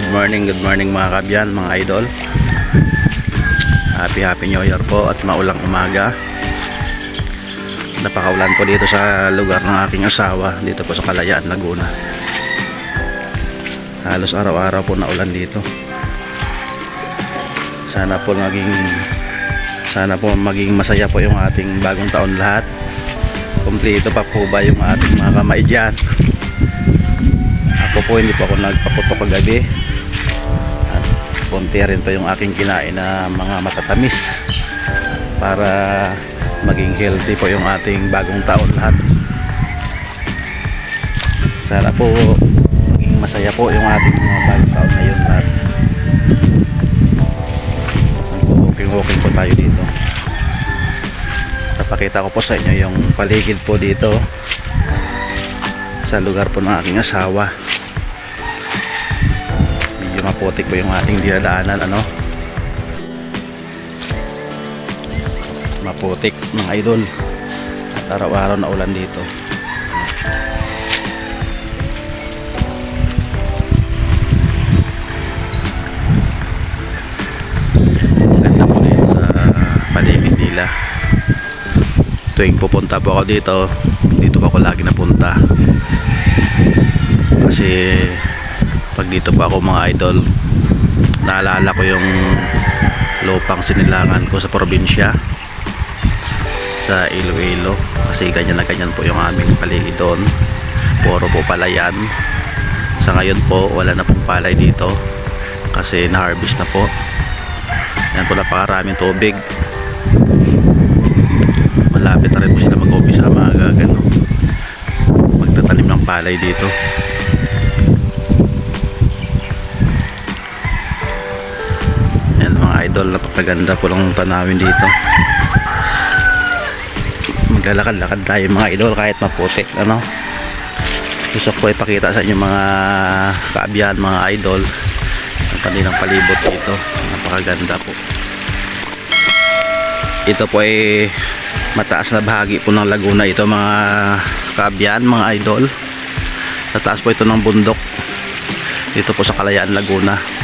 morning, good morning mga kabyan, mga idol. Happy happy new year po at maulang umaga. Napakaulan po dito sa lugar ng aking asawa, dito po sa Kalayaan, Laguna. Halos araw-araw po naulan dito. Sana po maging sana po maging masaya po yung ating bagong taon lahat. Kumpleto pa po ba yung ating mga kamay dyan? Ako po hindi po ako nagpaputok kagabi. Konti rin pa yung aking kinain na mga matatamis para maging healthy po yung ating bagong taon lahat. Sana po maging masaya po yung ating mga bagong taon ngayon lahat. Walking-walking po tayo dito. Napakita ko po sa inyo yung paligid po dito sa lugar po ng aking asawa medyo maputik po yung ating dinadaanan ano? Maputik mga idol. At araw-araw na ulan dito. Ganda po dito sa paligid nila? Tuwing pupunta po ako dito dito po ako lagi napunta. Kasi pag dito po ako mga idol naalala ko yung lupang sinilangan ko sa probinsya sa Iloilo. Kasi ganyan na ganyan po yung aming paligid doon. Puro po palayan sa ngayon po wala na pong palay dito. Kasi na-harvest na po. Yan po napakaraming tubig. Malapit na rin po sila mag-umpisa mga gagano magtatanim ng palay dito idol. Napakaganda po lang tanawin dito. Maglalakad-lakad tayo mga idol kahit maputik ano? Gusto ko ipakita sa inyo mga kaabiyan mga idol ang kanilang palibot dito. Napakaganda po. Ito po ay mataas na bahagi po ng Laguna ito mga kaabiyan mga idol. Sa taas po ito ng bundok. Dito po sa Kalayaan Laguna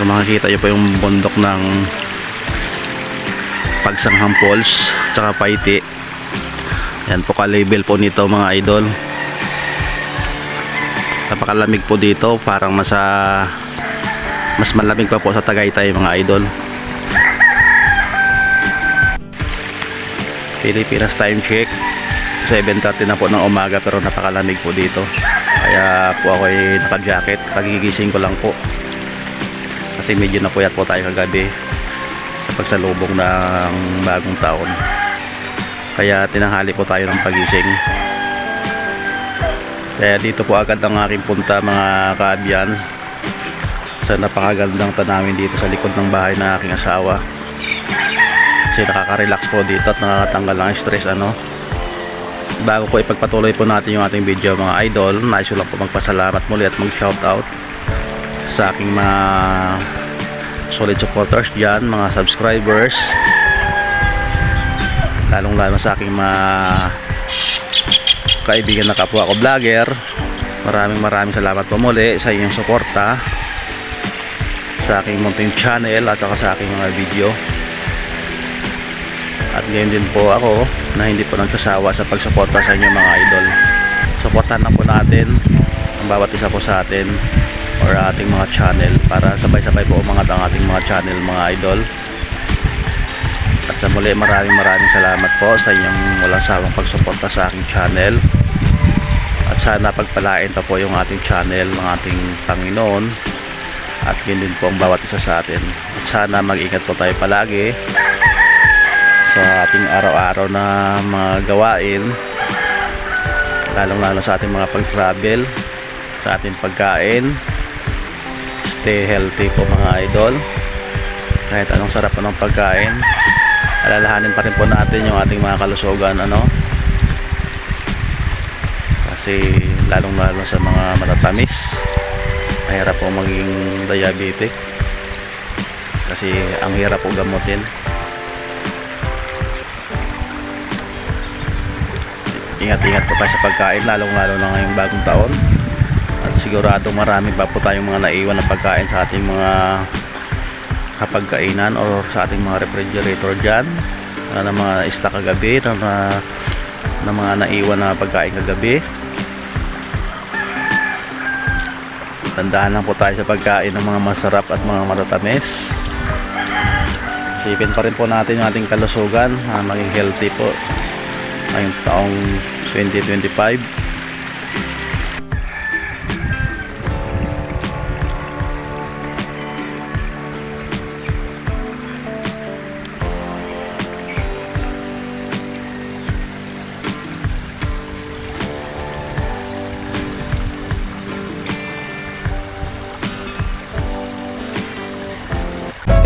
kung makikita nyo po yung bundok ng Pagsanghang Falls tsaka Paiti. Yan po ka-label po nito mga idol. Napakalamig po dito parang nasa mas malamig pa po sa Tagaytay mga idol. Pilipinas time check. 7.30 na po ng umaga pero napakalamig po dito. Kaya po ako ay naka-jacket kagigising ko lang po kasi medyo napuyat po tayo kagabi sa pagsalubong ng bagong taon. Kaya tinanghali po tayo ng pagising. Kaya dito po agad ang aking punta mga kaabyan sa napakagandang tanawin dito sa likod ng bahay ng aking asawa. Kasi nakaka-relax po dito at nakakatanggal ng stress ano. Bago po ipagpatuloy po natin yung ating video mga idol nais ko lang po magpasalamat muli at mag shoutout sa aking mga solid supporters dyan mga subscribers. Lalong lalo sa aking mga kaibigan na kapwa ko vlogger. Maraming maraming salamat po muli sa inyong suporta sa aking munting channel at saka sa aking mga video. At ngayon din po ako na hindi po nagsasawa sa pagsuporta sa inyo mga idol. Suportahan na po natin ang bawat isa po sa atin or ating mga channel para sabay-sabay po umangat ang ating mga channel mga idol. At sa muli maraming maraming salamat po sa inyong walang sawang pagsuporta sa aking channel. At sana pagpalain pa po yung ating channel ng ating Panginoon. At yun din po ang bawat isa sa atin. At sana mag-ingat po tayo palagi sa ating araw-araw na mga gawain. Lalong lalo sa ating mga pag-travel sa ating pagkain stay healthy po mga idol. Kahit anong sarap po ng pagkain. Alalahanin pa rin po natin yung ating mga kalusugan ano? Kasi lalong lalo sa mga matatamis mahirap po maging diabetic. Kasi ang hirap po gamutin. Ingat-ingat po tayo sa pagkain lalong lalo na ngayong bagong taon sigurado marami pa po tayong mga naiwan na pagkain sa ating mga kapagkainan o sa ating mga refrigerator dyan. Uh, na mga stock kagabi na, na, na mga naiwan na pagkain kagabi. Tandaan lang po tayo sa pagkain ng mga masarap at mga matatamis. Isipin pa rin po natin yung ating kalusugan, ah, maging healthy po ngayong taong 2025.